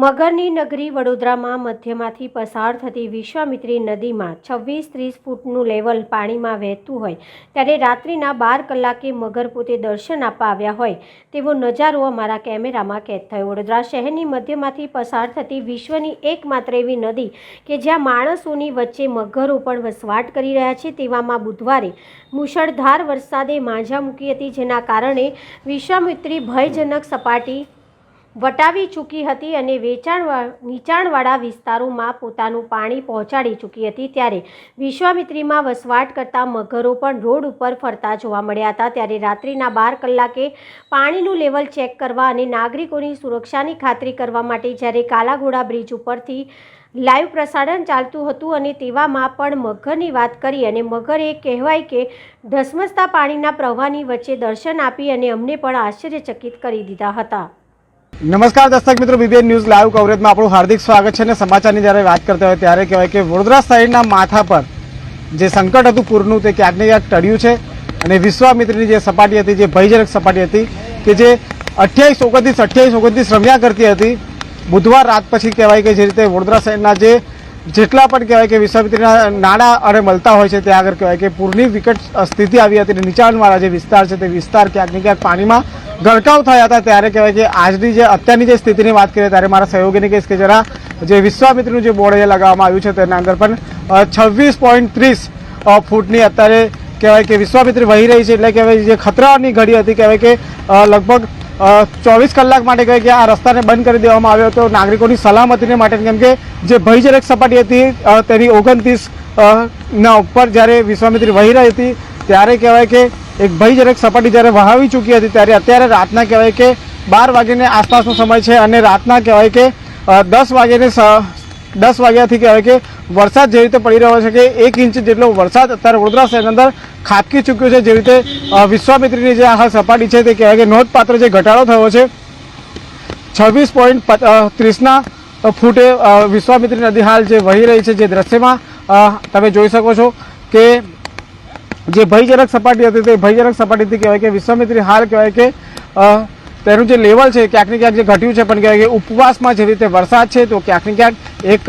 મગરની નગરી વડોદરામાં મધ્યમાંથી પસાર થતી વિશ્વામિત્રી નદીમાં છવ્વીસ ત્રીસ ફૂટનું લેવલ પાણીમાં વહેતું હોય ત્યારે રાત્રિના બાર કલાકે મગર પોતે દર્શન આપવા આવ્યા હોય તેવો નજારો અમારા કેમેરામાં કેદ થયો. વડોદરા શહેરની મધ્યમાંથી પસાર થતી વિશ્વની એકમાત્ર એવી નદી કે જ્યાં માણસોની વચ્ચે મગરો પણ વસવાટ કરી રહ્યા છે તેવામાં બુધવારે મુશળધાર વરસાદે માંઝા મૂકી હતી, જેના કારણે વિશ્વામિત્રી ભયજનક સપાટી વટાવી ચૂકી હતી અને વેચાણ નીચાણવાળા વિસ્તારોમાં પોતાનું પાણી પહોંચાડી ચૂકી હતી ત્યારે વિશ્વામિત્રીમાં વસવાટ કરતા મગરો પણ રોડ ઉપર ફરતા જોવા મળ્યા હતા. ત્યારે રાત્રિના બાર કલાકે પાણીનું લેવલ ચેક કરવા અને નાગરિકોની સુરક્ષાની ખાતરી કરવા માટે જ્યારે કાલાઘોડા બ્રિજ ઉપરથી લાઈવ પ્રસારણ ચાલતું હતું અને તેવામાં પણ મગરની વાત કરી અને મગર એ કહેવાય કે ધસમસતા પાણીના પ્રવાહની વચ્ચે દર્શન આપી અને અમને પણ આશ્ચર્યચકિત કરી દીધા હતા. નમસ્કાર દર્શક મિત્રો બીબીએન ન્યૂઝ લાઈવ કવરેજમાં આપણું હાર્દિક સ્વાગત છે અને સમાચારની જ્યારે વાત કરતા હોય ત્યારે કહેવાય કે વડોદરા શહેરના માથા પર જે સંકટ હતું પૂરનું તે ક્યાંક ને ક્યાંક ટળ્યું છે. અને વિશ્વામિત્રની જે સપાટી હતી, જે ભયજનક સપાટી હતી, કે જે અઠ્યાવીસ ઓગણત્રીસ અઠ્યાવીસ ઓગણત્રીસ રમ્યા કરતી હતી, બુધવાર રાત પછી કહેવાય કે જે રીતે વડોદરા શહેરના જે જેટલા પણ કહેવાય કે વિશ્વામિત્રીના નાણાં અને મળતા હોય છે ત્યાં આગળ કહેવાય કે પૂરની વિકટ સ્થિતિ આવી હતી અને નીચાણવાળા જે વિસ્તાર છે, તે વિસ્તાર ક્યાંક ને ક્યાંક પાણીમાં ગરકાવ થયા હતા. ત્યારે કહેવાય કે આજની જે અત્યારની જે સ્થિતિની વાત કરીએ, ત્યારે મારા સહયોગીને કહીશ કે જરા જે વિશ્વામિત્રીનું જે બોર્ડ જે લગાવવામાં આવ્યું છે, તેના અંદર પણ છવ્વીસ પોઈન્ટ ત્રીસ ફૂટની અત્યારે કહેવાય કે વિશ્વામિત્રી વહી રહી છે. એટલે કહેવાય જે ખતરાની ઘડી હતી, કહેવાય કે લગભગ ચોવીસ કલાક માટે કહે કે આ રસ્તાને બંધ કરી દેવામાં આવ્યો હતો. નાગરિકોની સલામતીને માટે કેમ કે જે ભયજનક સપાટી હતી તેની ઓગણત્રીસ ના ઉપર જ્યારે વિશ્વામિત્રી વહી રહી હતી, ત્યારે કહેવાય કે એક ભયજનક સપાટી જ્યારે વહાવી ચૂકી હતી, ત્યારે અત્યારે રાતના કહેવાય કે બાર વાગ્યાની આસપાસનો સમય છે અને રાતના કહેવાય કે દસ વાગ્યાની દસ વાગ્યાથી કહેવાય કે વરસાદ જે રીતે પડી રહ્યો છે કે એક ઇંચ જેટલો વરસાદ અત્યારે વડોદરા શહેરની અંદર ખાબકી ચૂક્યો છે. જે રીતે વિશ્વામિત્રીની જે આ સપાટી છે તે કહેવાય કે નોંધપાત્ર જે ઘટાડો થયો છે. છવ્વીસ પોઈન્ટ ત્રીસના ફૂટે વિશ્વામિત્રી નદી હાલ જે વહી રહી છે, જે દ્રશ્યમાં તમે જોઈ શકો છો કે જે ભયજનક સપાટી હતી તે ભયજનક સપાટીથી કહેવાય કે વિશ્વામિત્રી હાલ કહેવાય કે તેનું જે લેવલ છે ક્યાંક ને ક્યાંક જે ઘટ્યું છે, પણ કે ઉપવાસમાં જે રીતે વરસાદ છે, તો ક્યાંક ને ક્યાંક એક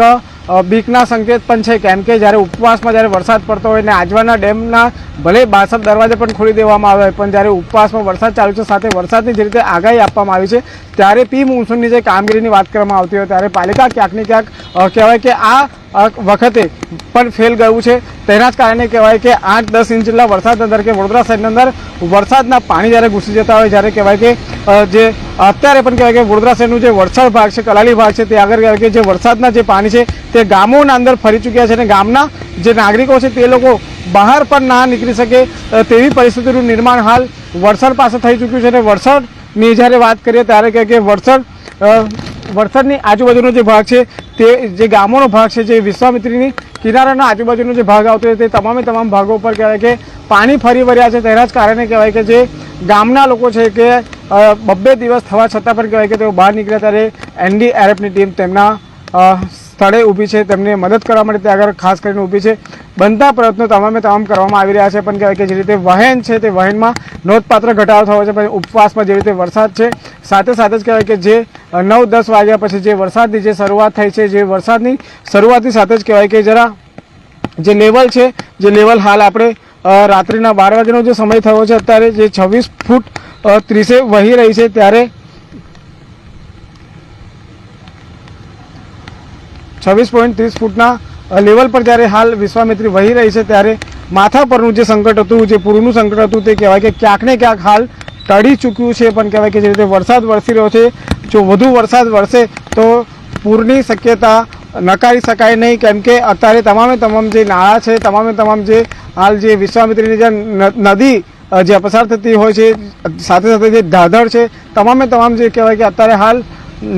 બીકના સંકેત પણ છે, કેમ કે જ્યારે ઉપવાસમાં જ્યારે વરસાદ પડતો હોય ને આજવાના ડેમના ભલે બાસઠ દરવાજા પણ ખોલી દેવામાં આવે, પણ જ્યારે ઉપવાસમાં વરસાદ ચાલુ છે, સાથે વરસાદની જે રીતે આગાહી આપવામાં આવી છે, ત્યારે પી મોન્સૂનની જે કામગીરીની વાત કરવામાં આવતી હોય, ત્યારે પાલિકા ક્યાંક ને ક્યાંક કહેવાય કે આ વખતે પણ ફેલ ગયું છે. તેના જ કારણે કહેવાય કે આઠ, દસ ઇંચ જેટલા વરસાદ અંદર કે વડોદરા શહેરની અંદર વરસાદના પાણી જ્યારે ઘૂસી જતા હોય જ્યારે કહેવાય કે જે અત્યારે પણ કહેવાય કે વડોદરા શહેરનું જે વરસાદ ભાગ છે, કલાલી ભાગ છે, તે આગળ કહેવાય કે જે વરસાદના જે પાણી છે, તે ગામોના અંદર ફરી ચૂક્યા છે અને ગામના જે નાગરિકો છે, તે લોકો બહાર પણ ના નીકળી શકે તેવી પરિસ્થિતિનું નિર્માણ હાલ વરસાદ પાસે થઈ ચૂક્યું છે. અને વરસાદની જ્યારે વાત કરીએ ત્યારે કહે કે વરસાદ વરસાદની આજુબાજુનો જે ભાગ છે, તે જે ગામોનો ભાગ છે, જે વિશ્વામિત્રીની કિનારાના આજુબાજુનો જે ભાગ આવતો તે તમામે તમામ ભાગો ઉપર કહેવાય કે પાણી ફરી વળ્યા છે. તેના જ કારણે કહેવાય કે જે ગામના લોકો છે કે બબ્બે દિવસ થવા છતાં પણ કહેવાય કે તેઓ બહાર નીકળ્યા. ત્યારે એનડીઆરએફની ટીમ તેમના સ્થળે ઊભી છે, તેમને મદદ કરવા માટે ત્યાં આગળ ખાસ કરીને ઊભી છે. બનતા પ્રયત્નો તમામે તમામ કરવામાં આવી રહ્યા છે, પણ કહેવાય કે જે રીતે વહેન છે તે વહેનમાં નોંધપાત્ર ઘટાડો થયો છે પણ ઉપવાસમાં જે રીતે વરસાદ છે, સાથે સાથે જ કહેવાય કે જે નવ, દસ વાગ્યા પછી જે વરસાદની જે શરૂઆત થઈ છે, જે વરસાદની શરૂઆતની સાથે જ કહેવાય કે જરા જે લેવલ છે, જે લેવલ હાલ આપણે રાત્રિના બાર વાગ્યાનો જે સમય થયો છે, અત્યારે જે છવ્વીસ ફૂટ ત્રીસે વહી રહી છે, ત્યારે છવ્વીસ પોઈન્ટ ત્રીસ ફૂટના લેવલ પર જ્યારે હાલ વિશ્વામિત્રી વહી રહી છે, ત્યારે માથા પરનું જે સંકટ હતું, જે પૂરનું સંકટ હતું, તે કહેવાય કે ક્યાંક ને ક્યાંક હાલ ટળી ચૂક્યું છે, પણ કહેવાય કે જે રીતે વરસાદ વરસી રહ્યો છે, જો વધુ વરસાદ વરસે, તો પૂરની શક્યતા નકારી શકાય નહીં, કેમ કે અત્યારે તમામે તમામ જે નાળા છે, તમામે તમામ જે હાલ જે વિશ્વામિત્રીની જે નદી જે પસાર થતી હોય છે, સાથે સાથે જે ધાધડ છે, તમામે તમામ જે કહેવાય કે અત્યારે હાલ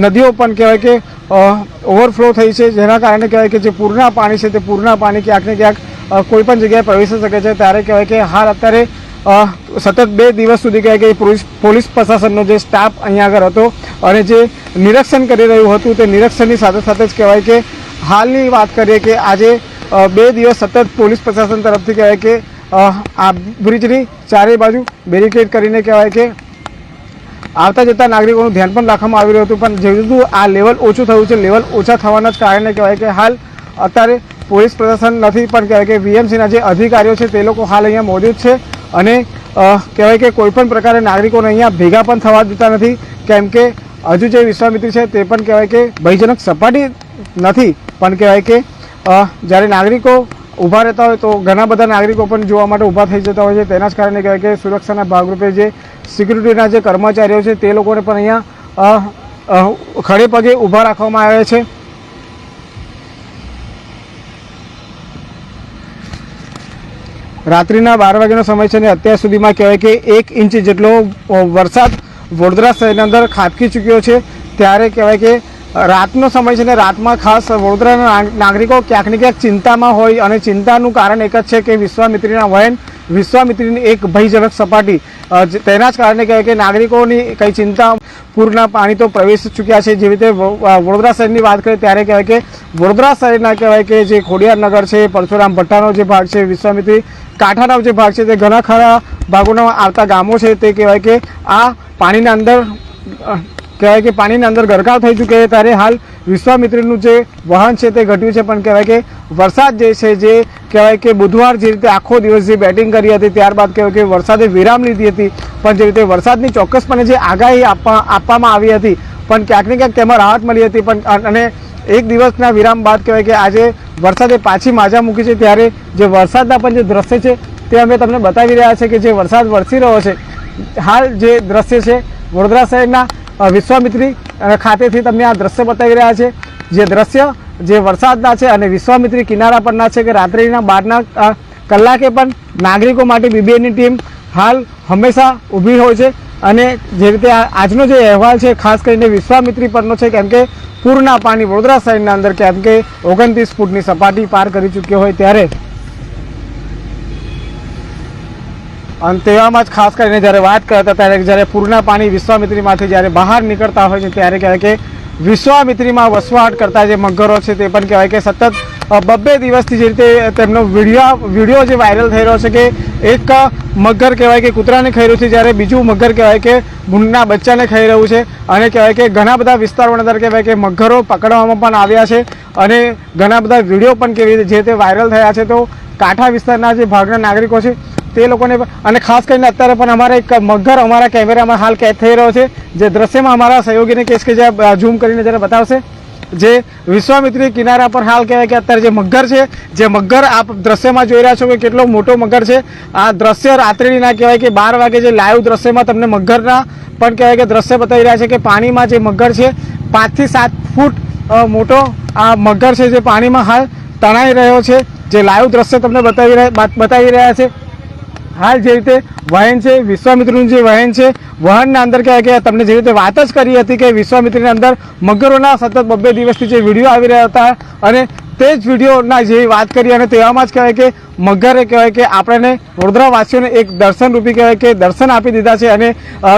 નદીઓ પણ કહેવાય કે ઓવરફ્લો થઈ છે. જેના કારણે કહેવાય કે જે પૂરના પાણી છે તે પૂરના પાણી ક્યાંક ને ક્યાંક કોઈ પણ જગ્યાએ પ્રવેશી શકે છે. ત્યારે કહેવાય કે હાલ અત્યારે સતત બે દિવસ સુધી કહેવાય કે પોલીસ પોલીસ પ્રશાસનનો જે સ્ટાફ અહીંયા આગળ હતો અને જે નિરીક્ષણ કરી રહ્યું હતું તે નિરીક્ષણની સાથે સાથે જ કહેવાય કે હાલની વાત કરીએ કે આજે બે દિવસ સતત પોલીસ પ્રશાસન તરફથી કહેવાય કે આ બ્રિજની ચારે બાજુ બેરિકેડ કરીને કહેવાય કે આવતા જતા નાગરિકોનું ધ્યાન પણ રાખવામાં આવી રહ્યું હતું, પણ જેવું આ લેવલ ઓછું થયું છે, લેવલ ઓછા થવાના જ કારણે કહેવાય કે હાલ અત્યારે પોલીસ પ્રશાસન નથી, પણ કહેવાય કે વીએમસીના જે અધિકારીઓ છે, તે લોકો હાલ અહીંયા મોજૂદ છે અને કહેવાય કે કોઈપણ પ્રકારે નાગરિકોને અહીંયા ભેગા પણ થવા દેતા નથી, કેમ કે હજુ જે વિશ્વામિત્રી છે, તે પણ કહેવાય કે ભયજનક સપાટી નથી, પણ કહેવાય કે જ્યારે નાગરિકો ઊભા રહેતા હોય તો ઘણા બધા નાગરિકો પણ જોવા માટે ઊભા થઈ જતા હોય છે, તેના જ કારણે કહેવાય કે સુરક્ષાના ભાગરૂપે જે સિક્યુરિટીના જે કર્મચારીઓ છે તે લોકોને પણ અહીંયા ખડે પગે ઊભા રાખવામાં આવ્યા છે. રાત્રિના બાર વાગ્યાનો સમય છે અને અત્યાર સુધીમાં કહેવાય કે એક ઇંચ જેટલો વરસાદ વડોદરા શહેરની અંદર ખાબકી ચૂક્યો છે. ત્યારે કહેવાય કે રાતનો સમય છે ને રાતમાં ખાસ વડોદરાના નાગરિકો ક્યાંક ને ક્યાંક ચિંતામાં હોય અને ચિંતાનું કારણ એક જ છે કે વિશ્વામિત્રીના વયન વિશ્વામિત્રીની એક ભયજનક સપાટી. તેના જ કારણે કહેવાય કે નાગરિકોની કંઈ ચિંતા પૂરના પાણી તો પ્રવેશી ચૂક્યા છે. જેવી રીતે વડોદરા શહેરની વાત કરીએ ત્યારે કહેવાય કે વડોદરા શહેરના કહેવાય કે જે ખોડિયાર નગર છે, પરશુરામ ભટ્ટાનો જે ભાગ છે, વિશ્વામિત્રી કાંઠાનો જે ભાગ છે, તે ઘણા ખરા ભાગોના આવતા ગામો છે. તે કહેવાય કે આ પાણીના અંદર કહેવાય કે પાણીની અંદર ગરકાવ થઈ ચૂકે છે. ત્યારે હાલ વિશ્વામિત્રીનું જે વહન છે તે ઘટ્યું છે. પણ કહેવાય કે વરસાદ જે છે, જે કહેવાય કે બુધવાર જે રીતે આખો દિવસ જે બેટિંગ કરી હતી, ત્યારબાદ કહેવાય કે વરસાદે વિરામ લીધી હતી. પણ જે રીતે વરસાદની ચોક્કસપણે જે આગાહી આપવા, આપવામાં આવી હતી, પણ ક્યાંક ને ક્યાંક તેમાં રાહત મળી હતી. પણ અને એક દિવસના વિરામ બાદ કહેવાય કે આજે વરસાદે પાછી માજા મૂકી છે. ત્યારે જે વરસાદના પણ જે દ્રશ્ય છે, તે અમે તમને બતાવી રહ્યા છે કે જે વરસાદ વરસી રહ્યો છે. હાલ જે દ્રશ્ય છે, વડોદરા શહેરના વિશ્વામિત્રી ખાતેથી તમને આ દ્રશ્ય બતાવી રહ્યા છે. જે દ્રશ્ય, જે વરસાદના છે અને વિશ્વામિત્રી કિનારા પરના છે કે રાત્રિના બારના કલાકે પણ નાગરિકો માટે બીબીએની ટીમ હાલ હંમેશા ઊભી હોય છે. અને જે રીતે આજનો જે અહેવાલ છે, ખાસ કરીને વિશ્વામિત્રી પરનો છે, કેમ કે પૂરના પાણી વડોદરા શહેરના અંદર, કેમ કે ઓગણત્રીસ ફૂટની સપાટી પાર કરી ચૂક્યો હોય ત્યારે અને તેવામાં જ ખાસ કરીને જ્યારે વાત કરતા ત્યારે જ્યારે પૂરના પાણી વિશ્વામિત્રીમાંથી જ્યારે બહાર નીકળતા હોય છે, ત્યારે કહેવાય કે વિશ્વામિત્રીમાં વસવાટ કરતા જે મગરો છે તે પણ કહેવાય કે સતત બબ્બે દિવસથી જે રીતે તેમનો વીડિયો વીડિયો જે વાયરલ થઈ રહ્યો છે કે એક મગર કહેવાય કે કૂતરાને ખાઈ રહ્યું છે, જ્યારે બીજું મગર કહેવાય કે ભૂંડના બચ્ચાને ખાઈ રહ્યું છે. અને કહેવાય કે ઘણા બધા વિસ્તારોની અંદર કહેવાય કે મગરો પકડવામાં પણ આવ્યા છે અને ઘણા બધા વીડિયો પણ કેવી જે તે વાયરલ થયા છે તો કાંઠા વિસ્તારના જે ભાગના નાગરિકો છે તે લોકોને અને ખાસ કરીને અત્યારે પણ અમારે એક મગર અમારા કેમેરામાં હાલ કેદ થઈ રહ્યો છે, જે દ્રશ્યમાં અમારા સહયોગીને કેસ કે જે ઝૂમ કરીને જરા બતાવશે. જે વિશ્વામિત્રી કિનારા પર હાલ કહેવાય કે અત્યારે જે મગર છે, જે મગર આપ દ્રશ્યમાં જોઈ રહ્યા છો કે કેટલો મોટો મગર છે. આ દ્રશ્ય રાત્રિના કહેવાય કે બાર વાગે જે લાઈવ દ્રશ્યમાં તમને મગરના પણ કહેવાય કે દ્રશ્ય બતાવી રહ્યા છે કે પાણીમાં જે મગર છે પાંચથી સાત ફૂટ મોટો આ મગર છે જે પાણીમાં હાલ તણાઈ રહ્યો છે. જે લાઈવ દ્રશ્ય તમને બતાવી રહ્યા બાત- બતાવી રહ્યા છે. હાલ જે રીતે વહેન છે, વિશ્વામિત્રનું જે વહેન છે, વહનના અંદર કહેવાય કે તમને જે રીતે વાત જ કરી હતી કે વિશ્વામિત્રની અંદર મગરોના સતત બબ્બે દિવસથી જે વીડિયો આવી રહ્યા હતા અને તે જ વિડીયોના જેવી વાત કરી અને તેવામાં જ કહેવાય કે મગરે કહેવાય કે આપણને વડોદરાવાસીઓને એક દર્શન રૂપી કહેવાય કે દર્શન આપી દીધા છે અને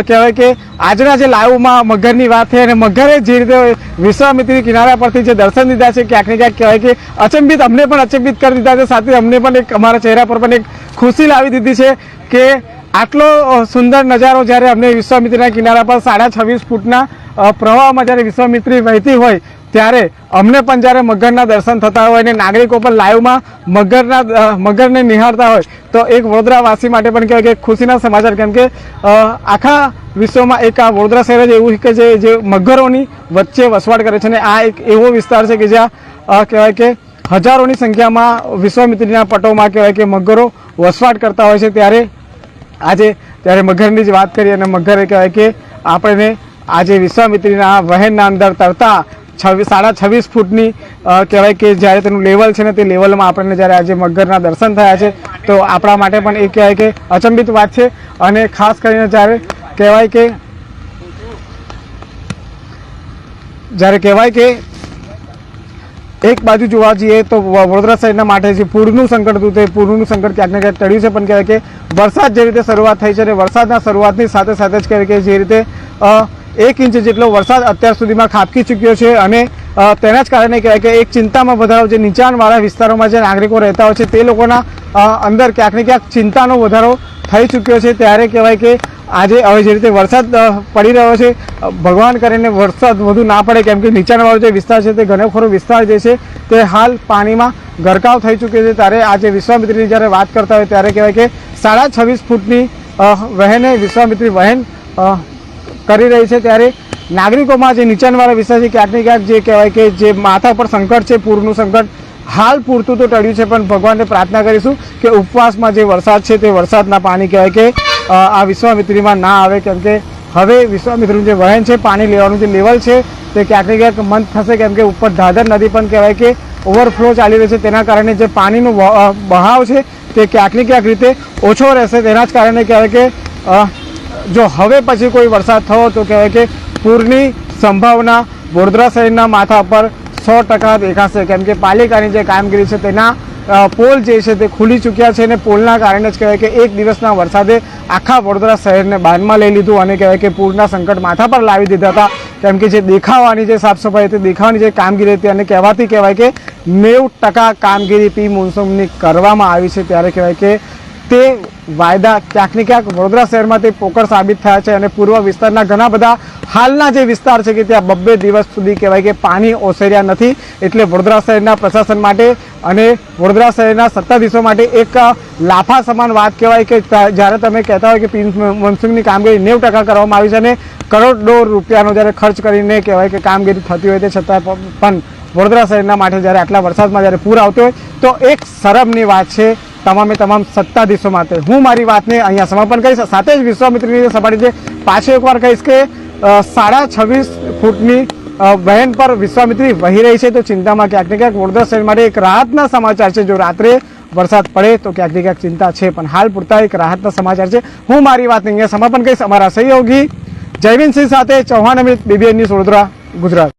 કહેવાય કે આજના જે લાઈવમાં મગરની વાત થઈ અને મગરે જે રીતે વિશ્વામિત્રી કિનારા પરથી જે દર્શન દીધા છે, ક્યાંક ને ક્યાંક કહેવાય કે અચંબિત અમને પણ અચંબિત કરી દીધા છે, સાથે અમને પણ એક અમારા ચહેરા પર પણ એક ખુશી લાવી દીધી છે કે આટલો સુંદર નજારો જ્યારે અમને વિશ્વામિત્રીના કિનારા પર સાડા છવ્વીસ ફૂટના પ્રવાહમાં જ્યારે વિશ્વામિત્રી વહેતી હોય, ત્યારે અમને પણ જ્યારે મગરના દર્શન થતા હોય અને નાગરિકો પણ લાઈવમાં મગરના મગરને નિહાળતા હોય, તો એક વડોદરાવાસી માટે પણ કહેવાય કે ખુશીના સમાચાર, કેમ કે આખા વિશ્વમાં એક આ વડોદરા શહેર જ એવું કે જે જે મગરોની વચ્ચે વસવાટ કરે છે અને આ એક એવો વિસ્તાર છે કે જ્યાં કહેવાય કે હજારોની સંખ્યામાં વિશ્વામિત્રીના પટોમાં કહેવાય કે મગરો વસવાટ કરતા હોય છે ત્યારે આજે ત્યારે મગરની જ વાત કરીએ અને મગરે કહેવાય કે આપણને આજે વિશ્વામિત્રીના વહેણના અંદર તરતા છવ્વીસ સાડા છવ્વીસ ફૂટની કહેવાય કે જ્યારે તેનું લેવલ છે ને તે લેવલમાં આપણને જ્યારે આજે મગરના દર્શન થયા છે, તો આપણા માટે પણ એ કહેવાય કે અચંબિત વાત છે અને ખાસ કરીને જ્યારે કહેવાય કે જ્યારે કહેવાય કે એક બાજુ જોવા જઈએ તો વડોદરા શહેરના માટે જે પૂરનું સંકટ હતું તે પૂરનું સંકટ ક્યાંક ને ક્યાંક ટળ્યું છે. પણ કહેવાય કે વરસાદ જે રીતે શરૂઆત થઈ છે અને વરસાદના શરૂઆતની સાથે સાથે જ કહેવાય કે જે રીતે એક ઇંચ જેટલો વરસાદ અત્યાર સુધીમાં ખાબકી ચૂક્યો છે અને તેના જ કારણે કહેવાય કે એક ચિંતામાં વધારો જે નીચાણવાળા વિસ્તારોમાં જે નાગરિકો રહેતા હોય છે તે લોકોના અંદર ક્યાંક ને ક્યાંક ચિંતાનો વધારો થઈ ચૂક્યો છે. ત્યારે કહેવાય કે આજે હવે જે રીતે વરસાદ પડી રહ્યો છે ભગવાન કરીને વરસાદ વધુ ના પડે, કેમ કે નીચાણવાળો જે વિસ્તાર છે તે ઘણોખરો વિસ્તાર જે છે તે હાલ પાણીમાં ગરકાવ થઈ ચૂક્યો છે. ત્યારે આજે વિશ્વામિત્રીની જ્યારે વાત કરતા હોય ત્યારે કહેવાય કે સાડા છવ્વીસ ફૂટની વહેને વિશ્વામિત્રી વહેન કરી રહી છે. ત્યારે નાગરિકોમાં જે નીચાણવાળા વિસ્તાર છે ક્યાંક ને ક્યાંક જે કહેવાય કે જે માથા પર સંકટ છે, પૂરનું સંકટ, હાલ પૂરતું તો ટળ્યું છે. પણ ભગવાનને પ્રાર્થના કરીશું કે ઉપવાસમાં જે વરસાદ છે તે વરસાદના પાણી કહેવાય કે આ વિશ્વામિત્રીમાં ના આવે, કેમ કે હવે વિશ્વામિત્રીનું જે વહેણ છે, પાણી લેવાનું જે લેવલ છે, તે ક્યાંક ક્યાંક મંદ થશે, કેમ કે ઉપર ધાધર નદી પણ કહેવાય કે ઓવરફ્લો ચાલી રહ્યો છે, તેના કારણે જે પાણીનો બહાવ છે, તે ક્યાંક ને ક્યાંક રીતે ઓછો રહેશે, તેના જ કારણે કહેવાય કે જો હવે પછી કોઈ વરસાદ થયો, તો કહેવાય કે પૂરની સંભાવના વડોદરા શહેરના માથા પર સો ટકા દેખાશે, કેમ કે પાલિકાની જે કામગીરી છે, તેના પોલ જે છે તે ખુલી ચૂક્યા છે અને પોલના કારણે જ કહેવાય કે એક દિવસના વરસાદે આખા વડોદરા શહેરને બાંધમાં લઈ લીધું અને કહેવાય કે પૂરના સંકટ માથા પર લાવી દીધા હતા. કેમ કે જે દેખાવાની જે સાફસફાઈ હતી, દેખાવાની જે કામગીરી હતી અને કહેવાતી કહેવાય કે નેવું ટકા કામગીરી પી મોન્સૂનની કરવામાં આવી છે. ત્યારે કહેવાય કે તે વાયદા ક્યાંક ને ક્યાંક વડોદરા શહેરમાં તે પોકળ સાબિત થયા છે અને પૂર્વ વિસ્તારના ઘણા બધા હાલના જે વિસ્તાર છે કે ત્યાં બબ્બે દિવસ સુધી કહેવાય કે પાણી ઓસર્યા નથી, એટલે વડોદરા શહેરના પ્રશાસન માટે અને વડોદરા શહેરના સત્તાધીશો માટે એક લાફા સમાન વાત કહેવાય કે જ્યારે તમે કહેતા હોય કે મોન્સૂનની કામગીરી નેવું ટકા કરવામાં આવી છે અને કરોડો રૂપિયાનો જ્યારે ખર્ચ કરીને કહેવાય કે કામગીરી થતી હોય તે છતાં પણ વડોદરા શહેરના માટે જ્યારે આટલા વરસાદમાં જ્યારે પૂર આવતો હોય, તો એક શરમની વાત છે તમામે તમામ સત્તાધીશો માટે. હું મારી વાતને અહીંયા સમાપન કરીશ. સાથે જ વિશ્વામિત્રીની સપાટી છે, પાછી એકવાર કહીશ કે સાડા છવ્વીસ ફૂટની બહેન પર વિશ્વામિત્રી વહી રહી છે. તો ચિંતામાં ક્યાંક ને ક્યાંક વડોદરા શહેર માટે એક રાહતના સમાચાર છે. જો રાત્રે વરસાદ પડે તો ક્યાંક ને ક્યાંક ચિંતા છે. પણ હાલ પૂરતા એક રાહતના સમાચાર છે. હું મારી વાતને અહીંયા સમાપન કરીશ. અમારા સહયોગી જયવીનસિંહ સાથે ચૌહાણ અમિત, બીબીએન ન્યૂઝ વડોદરા, ગુજરાત.